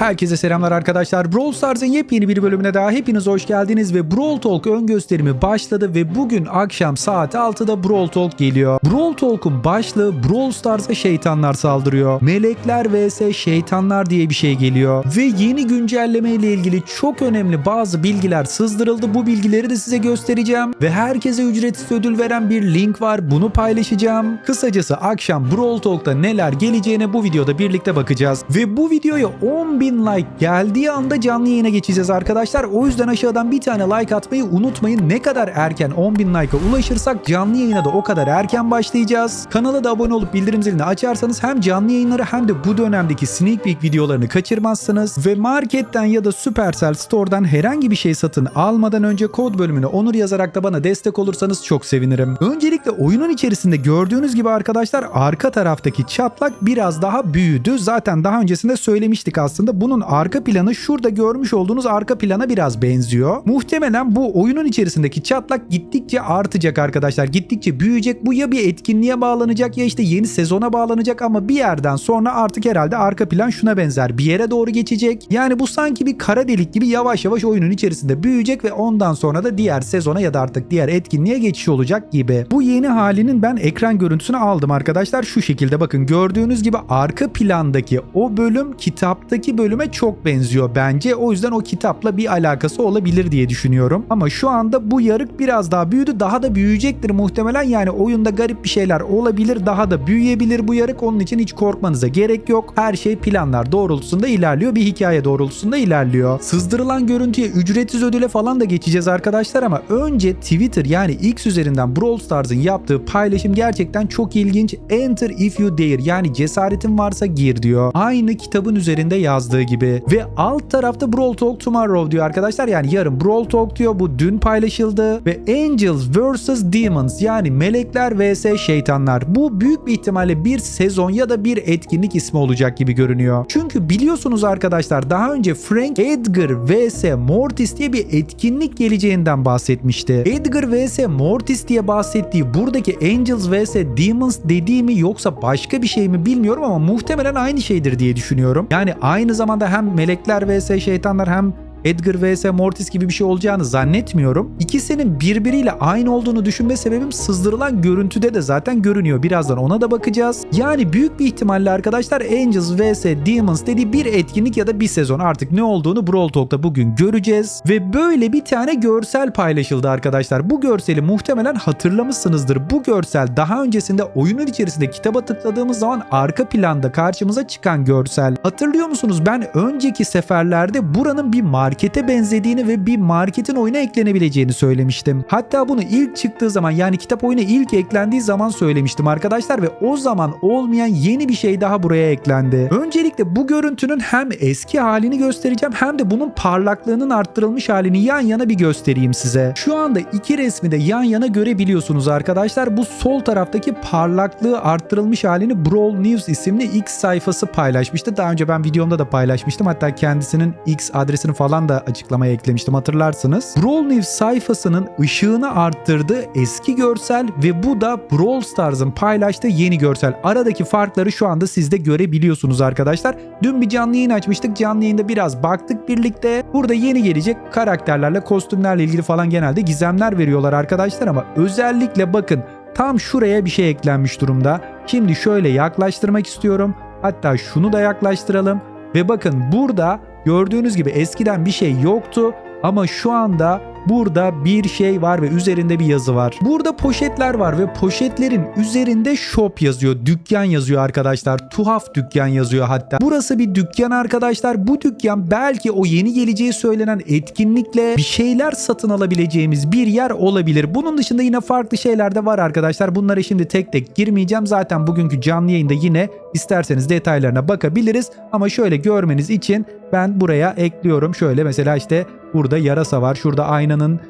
Herkese selamlar arkadaşlar. Brawl Stars'ın yepyeni bir bölümüne daha hepiniz hoş geldiniz ve Brawl Talk ön gösterimi başladı ve bugün akşam saat 6'da Brawl Talk geliyor. Brawl Talk'un başlığı Brawl Stars'a şeytanlar saldırıyor. Melekler vs şeytanlar diye bir şey geliyor. Ve yeni güncelleme ile ilgili çok önemli bazı bilgiler sızdırıldı. Bu bilgileri de size göstereceğim. Ve herkese ücretsiz ödül veren bir link var. Bunu paylaşacağım. Kısacası akşam Brawl Talk'ta neler geleceğine bu videoda birlikte bakacağız. Ve bu videoya 10.000 like geldiği anda canlı yayına geçeceğiz arkadaşlar. O yüzden aşağıdan bir tane like atmayı unutmayın. Ne kadar erken 10.000 like'a ulaşırsak canlı yayına da o kadar erken başlayacağız. Kanala da abone olup bildirim zilini açarsanız hem canlı yayınları hem de bu dönemdeki sneak peek videolarını kaçırmazsınız. Ve marketten ya da Supercell Store'dan herhangi bir şey satın almadan önce kod bölümüne onur yazarak da bana destek olursanız çok sevinirim. Öncelikle oyunun içerisinde gördüğünüz gibi arkadaşlar arka taraftaki çatlak biraz daha büyüdü. Zaten daha öncesinde söylemiştik aslında. Bunun arka planı şurada görmüş olduğunuz arka plana biraz benziyor. Muhtemelen bu oyunun içerisindeki çatlak gittikçe artacak arkadaşlar. Gittikçe büyüyecek. Bu ya bir etkinliğe bağlanacak ya işte yeni sezona bağlanacak ama bir yerden sonra artık herhalde arka plan şuna benzer. Bir yere doğru geçecek. Yani bu sanki bir kara delik gibi yavaş yavaş oyunun içerisinde büyüyecek ve ondan sonra da diğer sezona ya da artık diğer etkinliğe geçiş olacak gibi. Bu yeni halinin ben ekran görüntüsünü aldım arkadaşlar. Şu şekilde bakın gördüğünüz gibi arka plandaki o bölüm kitaptaki bölüme çok benziyor bence. O yüzden o kitapla bir alakası olabilir diye düşünüyorum. Ama şu anda bu yarık biraz daha büyüdü. Daha da büyüyecektir muhtemelen. Yani oyunda garip bir şeyler olabilir. Daha da büyüyebilir bu yarık. Onun için hiç korkmanıza gerek yok. Her şey planlar doğrultusunda ilerliyor. Bir hikaye doğrultusunda ilerliyor. Sızdırılan görüntüye ücretsiz ödüle falan da geçeceğiz arkadaşlar ama önce Twitter yani X üzerinden Brawl Stars'ın yaptığı paylaşım gerçekten çok ilginç. Enter if you dare yani cesaretin varsa gir diyor. Aynı kitabın üzerinde yazdığı gibi. Ve alt tarafta Brawl Talk Tomorrow diyor arkadaşlar. Yani yarın Brawl Talk diyor. Bu dün paylaşıldı. Ve Angels vs Demons yani melekler vs şeytanlar. Bu büyük bir ihtimalle bir sezon ya da bir etkinlik ismi olacak gibi görünüyor. Çünkü biliyorsunuz arkadaşlar daha önce Frank Edgar vs Mortis diye bir etkinlik geleceğinden bahsetmişti. Edgar vs Mortis diye bahsettiği buradaki Angels vs Demons dediği mi yoksa başka bir şey mi bilmiyorum ama muhtemelen aynı şeydir diye düşünüyorum. Yani aynı zamanda hem melekler vs şeytanlar hem Edgar vs Mortis gibi bir şey olacağını zannetmiyorum. İkisinin birbiriyle aynı olduğunu düşünme sebebim sızdırılan görüntüde de zaten görünüyor. Birazdan ona da bakacağız. Yani büyük bir ihtimalle arkadaşlar Angels vs Demons dediği bir etkinlik ya da bir sezon artık ne olduğunu Brawl Talk'ta bugün göreceğiz. Ve böyle bir tane görsel paylaşıldı arkadaşlar. Bu görseli muhtemelen hatırlamışsınızdır. Bu görsel daha öncesinde oyunun içerisinde kitaba tıkladığımız zaman arka planda karşımıza çıkan görsel. Hatırlıyor musunuz? Ben önceki seferlerde buranın bir markete benzediğini ve bir marketin oyuna eklenebileceğini söylemiştim. Hatta bunu ilk çıktığı zaman yani kitap oyuna ilk eklendiği zaman söylemiştim arkadaşlar ve o zaman olmayan yeni bir şey daha buraya eklendi. Öncelikle bu görüntünün hem eski halini göstereceğim hem de bunun parlaklığının arttırılmış halini yan yana bir göstereyim size. Şu anda iki resmi de yan yana görebiliyorsunuz arkadaşlar. Bu sol taraftaki parlaklığı arttırılmış halini Brawl News isimli X sayfası paylaşmıştı. Daha önce ben videomda da paylaşmıştım. Hatta kendisinin X adresini falan da açıklamaya eklemiştim hatırlarsınız. Brawl News sayfasının ışığını arttırdığı eski görsel ve bu da Brawl Stars'ın paylaştığı yeni görsel. Aradaki farkları şu anda siz de görebiliyorsunuz arkadaşlar. Dün bir canlı yayın açmıştık. Canlı yayında biraz baktık birlikte. Burada yeni gelecek karakterlerle, kostümlerle ilgili falan genelde gizemler veriyorlar arkadaşlar ama özellikle bakın tam şuraya bir şey eklenmiş durumda. Şimdi şöyle yaklaştırmak istiyorum. Hatta şunu da yaklaştıralım. Ve bakın burada gördüğünüz gibi eskiden bir şey yoktu ama şu anda burada bir şey var ve üzerinde bir yazı var. Burada poşetler var ve poşetlerin üzerinde shop yazıyor. Dükkan yazıyor arkadaşlar. Tuhaf dükkan yazıyor hatta. Burası bir dükkan arkadaşlar. Bu dükkan belki o yeni geleceği söylenen etkinlikle bir şeyler satın alabileceğimiz bir yer olabilir. Bunun dışında yine farklı şeyler de var arkadaşlar. Bunlara şimdi tek tek girmeyeceğim. Zaten bugünkü canlı yayında yine isterseniz detaylarına bakabiliriz. Ama şöyle görmeniz için ben buraya ekliyorum. Şöyle mesela işte burada yarasa var. Şurada aynanın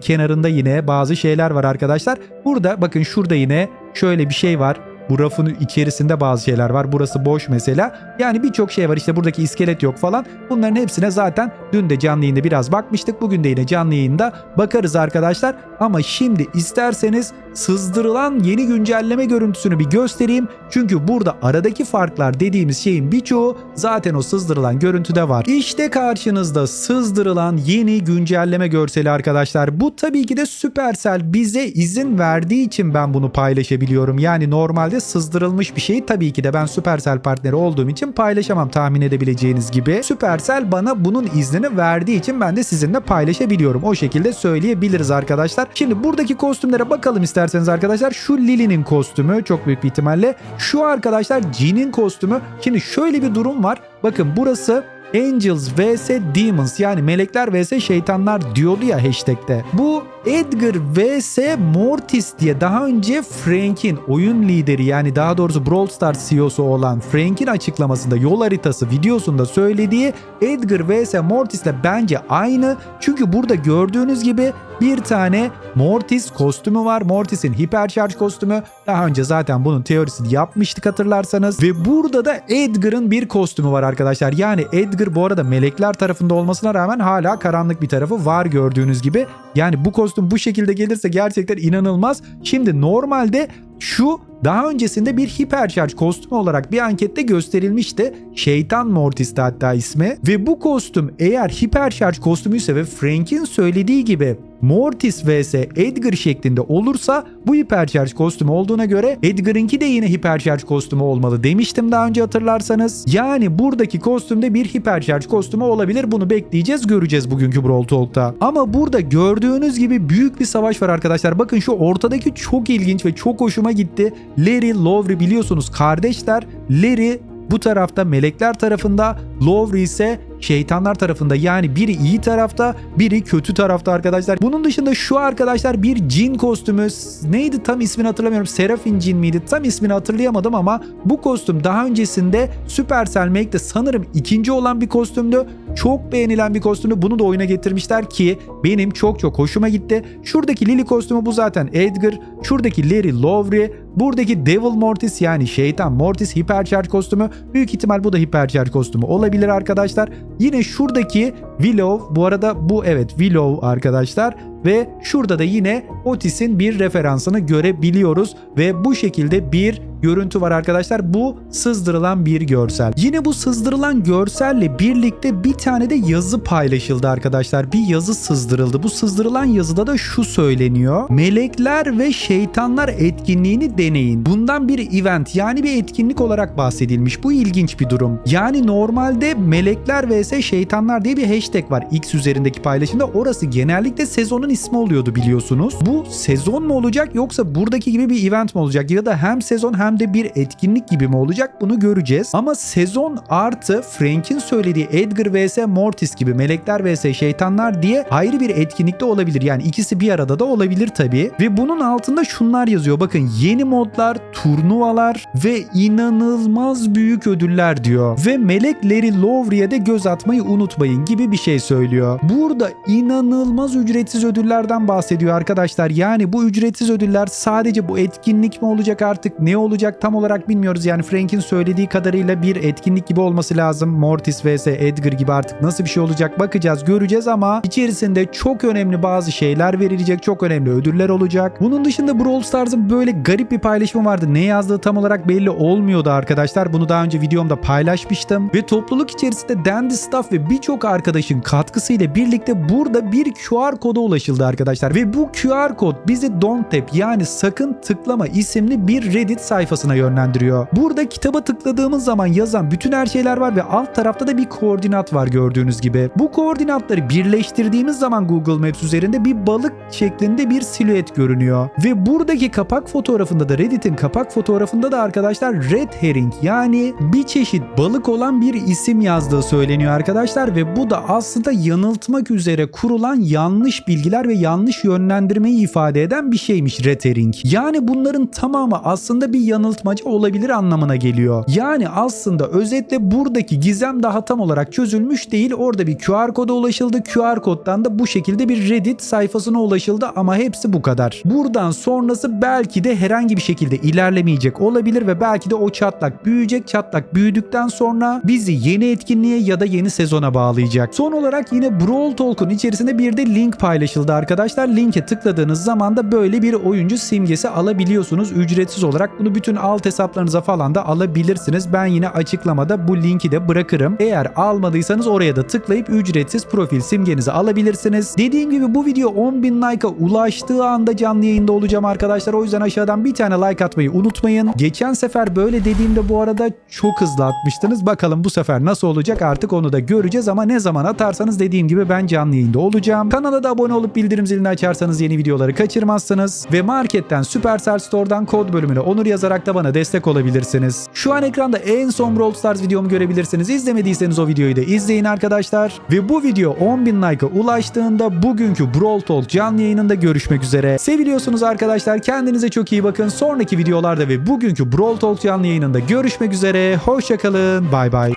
kenarında yine bazı şeyler var arkadaşlar. Burada bakın şurada yine şöyle bir şey var. Bu rafın içerisinde bazı şeyler var. Burası boş mesela. Yani birçok şey var. İşte buradaki iskelet yok falan. Bunların hepsine zaten dün de canlı yayında biraz bakmıştık. Bugün de yine canlı yayında bakarız arkadaşlar. Ama şimdi isterseniz sızdırılan yeni güncelleme görüntüsünü bir göstereyim. Çünkü burada aradaki farklar dediğimiz şeyin birçoğu zaten o sızdırılan görüntüde var. İşte karşınızda sızdırılan yeni güncelleme görseli arkadaşlar. Bu tabii ki de Supercell bize izin verdiği için ben bunu paylaşabiliyorum. Yani normalde sızdırılmış bir şeyi tabii ki de ben Supercell partneri olduğum için paylaşamam tahmin edebileceğiniz gibi. Supercell bana bunun iznini verdiği için ben de sizinle paylaşabiliyorum. O şekilde söyleyebiliriz arkadaşlar. Şimdi buradaki kostümlere bakalım isterseniz arkadaşlar. Şu Lily'nin kostümü çok büyük bir ihtimalle. Şu arkadaşlar Jin'in kostümü. Şimdi şöyle bir durum var. Bakın burası Angels vs Demons yani melekler vs şeytanlar diyordu ya hashtag'te. Bu Edgar vs Mortis diye daha önce Frank'in oyun lideri yani daha doğrusu Brawl Stars CEO'su olan Frank'in açıklamasında yol haritası videosunda söylediği Edgar vs Mortis'le bence aynı. Çünkü burada gördüğünüz gibi bir tane Mortis kostümü var. Mortis'in hipercharge kostümü. Daha önce zaten bunun teorisini yapmıştık hatırlarsanız. Ve burada da Edgar'ın bir kostümü var arkadaşlar. Yani Edgar bu arada melekler tarafında olmasına rağmen hala karanlık bir tarafı var gördüğünüz gibi. Yani bu kostüm bu şekilde gelirse gerçekten inanılmaz. Şimdi normalde şu daha öncesinde bir hipercharge kostümü olarak bir ankette gösterilmişti. Şeytan Mortis'ti hatta ismi. Ve bu kostüm eğer hipercharge kostümüyse ve Frank'in söylediği gibi Mortis vs Edgar şeklinde olursa bu hipercharge kostümü olduğuna göre Edgar'ınki de yine hipercharge kostümü olmalı demiştim daha önce hatırlarsanız. Yani buradaki kostümde bir hipercharge kostümü olabilir. Bunu bekleyeceğiz göreceğiz bugünkü Brawl Talk'ta. Ama burada gördüğünüz gibi büyük bir savaş var arkadaşlar. Bakın şu ortadaki çok ilginç ve çok hoşuma gitti. Larry, Lowry biliyorsunuz kardeşler. Larry bu tarafta melekler tarafında, Lowry ise şeytanlar tarafında. Yani biri iyi tarafta, biri kötü tarafta arkadaşlar. Bunun dışında şu arkadaşlar bir cin kostümü. Neydi tam ismini hatırlamıyorum. Serafin cin miydi? Tam ismini hatırlayamadım ama bu kostüm daha öncesinde Supercell Make'de sanırım ikinci olan bir kostümdü. Çok beğenilen bir kostümdü. Bunu da oyuna getirmişler ki benim çok çok hoşuma gitti. Şuradaki Lily kostümü bu zaten Edgar. Şuradaki Larry Lowry. Buradaki Devil Mortis yani şeytan Mortis hipercharge kostümü. Büyük ihtimal bu da hipercharge kostümü olabilir arkadaşlar. Yine şuradaki Willow bu arada bu evet Willow arkadaşlar ve şurada da yine Otis'in bir referansını görebiliyoruz ve bu şekilde bir görüntü var arkadaşlar. Bu sızdırılan bir görsel. Yine bu sızdırılan görselle birlikte bir tane de yazı paylaşıldı arkadaşlar. Bir yazı sızdırıldı. Bu sızdırılan yazıda da şu söyleniyor. Melekler ve şeytanlar etkinliğini deneyin. Bundan bir event yani bir etkinlik olarak bahsedilmiş. Bu ilginç bir durum. Yani normalde melekler vs şeytanlar diye bir hashtag var X üzerindeki paylaşımda. Orası genellikle sezonun ismi oluyordu biliyorsunuz. Bu sezon mu olacak yoksa buradaki gibi bir event mi olacak ya da hem sezon hem de bir etkinlik gibi mi olacak bunu göreceğiz. Ama sezon artı Frank'in söylediği Edgar vs Mortis gibi melekler vs şeytanlar diye ayrı bir etkinlikte olabilir. Yani ikisi bir arada da olabilir tabii. Ve bunun altında şunlar yazıyor. Bakın yeni modlar, turnuvalar ve inanılmaz büyük ödüller diyor. Ve melekleri Lowry'e de göz atmayı unutmayın gibi bir şey söylüyor. Burada inanılmaz ücretsiz ödüllerden bahsediyor arkadaşlar. Yani bu ücretsiz ödüller sadece bu etkinlik mi olacak artık ne olacak tam olarak bilmiyoruz. Yani Frank'in söylediği kadarıyla bir etkinlik gibi olması lazım. Mortis vs Edgar gibi artık nasıl bir şey olacak bakacağız göreceğiz ama içerisinde çok önemli bazı şeyler verilecek. Çok önemli ödüller olacak. Bunun dışında Brawl Stars'ın böyle garip bir paylaşımı vardı. Ne yazdığı tam olarak belli olmuyordu arkadaşlar. Bunu daha önce videomda paylaşmıştım. Ve topluluk içerisinde Dandy Staff ve birçok arkadaşın katkısıyla birlikte burada bir QR koda ulaşıldı arkadaşlar. Ve bu QR kod bizi Don't Tap yani sakın tıklama isimli bir Reddit sayfasına yönlendiriyor. Burada kitaba tıkladığımız zaman yazan bütün her şeyler var ve alt tarafta da bir koordinat var gördüğünüz gibi. Bu koordinatları birleştirdiğimiz zaman Google Maps üzerinde bir balık şeklinde bir silüet görünüyor. Ve buradaki kapak fotoğrafında da Reddit'in kapak fotoğrafında da arkadaşlar Red Herring yani bir çeşit balık olan bir isim yazdığı söyleniyor arkadaşlar ve bu da aslında yanıltmak üzere kurulan yanlış bilgiler ve yanlış yönlendirmeyi ifade eden bir şeymiş Red Herring. Yani bunların tamamı aslında bir yanıltmaca olabilir anlamına geliyor. Yani aslında özetle buradaki gizem daha tam olarak çözülmüş değil. Orada bir QR koda ulaşıldı. QR koddan da bu şekilde bir Reddit sayfasına ulaşıldı ama hepsi bu kadar. Buradan sonrası belki de herhangi bir şekilde ilerlemeyecek olabilir ve belki de o çatlak büyüyecek. Çatlak büyüdükten sonra bizi yeni etkinliğe ya da yeni sezona bağlayacak. Son olarak yine Brawl Talk'un içerisinde bir de link paylaşıldı arkadaşlar. Linke tıkladığınız zaman da böyle bir oyuncu simgesi alabiliyorsunuz ücretsiz olarak. Bunu bütün alt hesaplarınıza falan da alabilirsiniz. Ben yine açıklamada bu linki de bırakırım. Eğer almadıysanız oraya da tıklayıp ücretsiz profil simgenizi alabilirsiniz. Dediğim gibi bu video 10.000 like'a ulaştığı anda canlı yayında olacağım arkadaşlar. O yüzden aşağıdan bir tane like atmayı unutmayın. Geçen sefer böyle dediğimde bu arada çok hızlı atmıştınız. Bakalım bu sefer nasıl olacak artık onu da göreceğiz ama ne zaman atarsanız dediğim gibi ben canlı yayında olacağım. Kanala da abone olup bildirim zilini açarsanız yeni videoları kaçırmazsınız. Ve marketten Supercell Store'dan kod bölümüne onur yazarak da bana destek olabilirsiniz. Şu an ekranda en son Brawl Stars videomu görebilirsiniz. İzlemediyseniz o videoyu da izleyin arkadaşlar. Ve bu video 10.000 like'a ulaştığında bugünkü Brawl Talk canlı yayınında görüşmek üzere. Seviliyorsunuz arkadaşlar. Kendinize çok iyi bakın. Sonraki videolarda ve bugünkü Brawl Talk canlı yayınında görüşmek üzere. Hoşçakalın. Bay bay.